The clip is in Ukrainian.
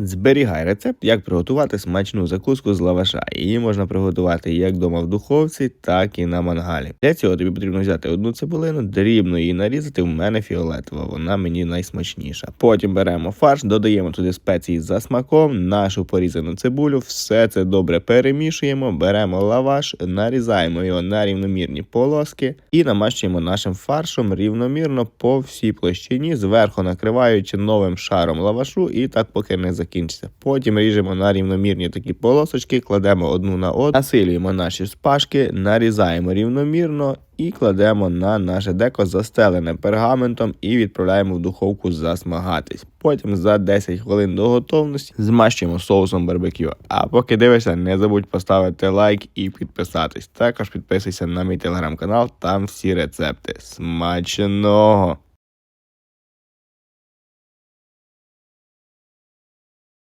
Зберігай рецепт, як приготувати смачну закуску з лаваша. Її можна приготувати як вдома в духовці, так і на мангалі. Для цього тобі потрібно взяти одну цибулину, дрібно її нарізати. У мене фіолетова, вона мені найсмачніша. Потім беремо фарш, додаємо туди спеції за смаком, нашу порізану цибулю, все це добре перемішуємо, беремо лаваш, нарізаємо його на рівномірні полоски і намащуємо нашим фаршом рівномірно по всій площині, зверху накриваючи новим шаром лавашу, і так поки не закінчиться. Потім ріжемо на рівномірні такі полосочки, кладемо одну на одну, насилюємо наші шпажки, нарізаємо рівномірно і кладемо на наше деко застелене пергаментом і відправляємо в духовку засмагатись. Потім за 10 хвилин до готовності змащуємо соусом барбекю. А поки дивишся, не забудь поставити лайк і підписатись. Також підписуйся на мій телеграм-канал, там всі рецепти. Смачного!